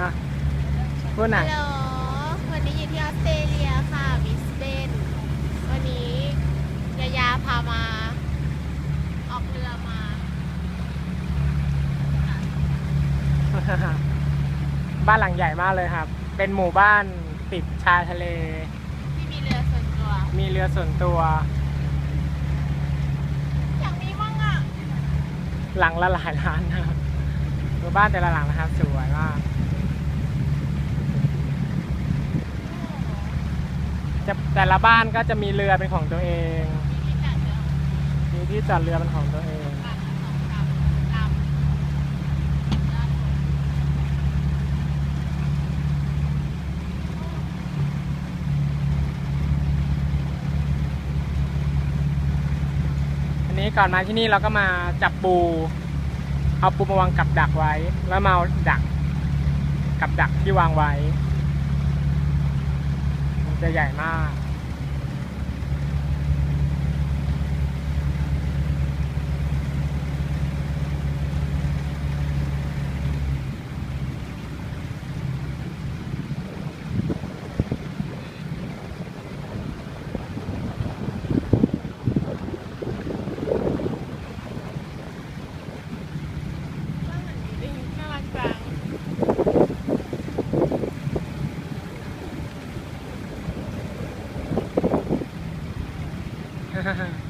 อะพูดหน่ฮัอยลโหล วันนี้อยู่ที่ออสเตรเลียค่ะบิสเบน วันนี้ยายาพามา ออกเรือมา บ้านหลังใหญ่มากเลยครับ เป็นหมู่บ้านติดชายทะเล ที่มีเรือส่วนตัว มีเรือส่วนตัว อย่างนี้มั่งอะ หลังละหลายล้านนะครับหมู่บ้านแต่ละหลังนะครับ สวยมาก จะแต่ละบ้านก็จะมีเรือเป็นของตัวเองมีที่จอดเรือมีที่จอดเรือเป็นของตัวเอง อันนี้ก่อนมาที่นี่เราก็มาจับปู เอาปูมาวางกับดักไว้ แล้วมาเอาดัก กับดักที่วางไว้ จะใหญ่มาก Ha ha ha.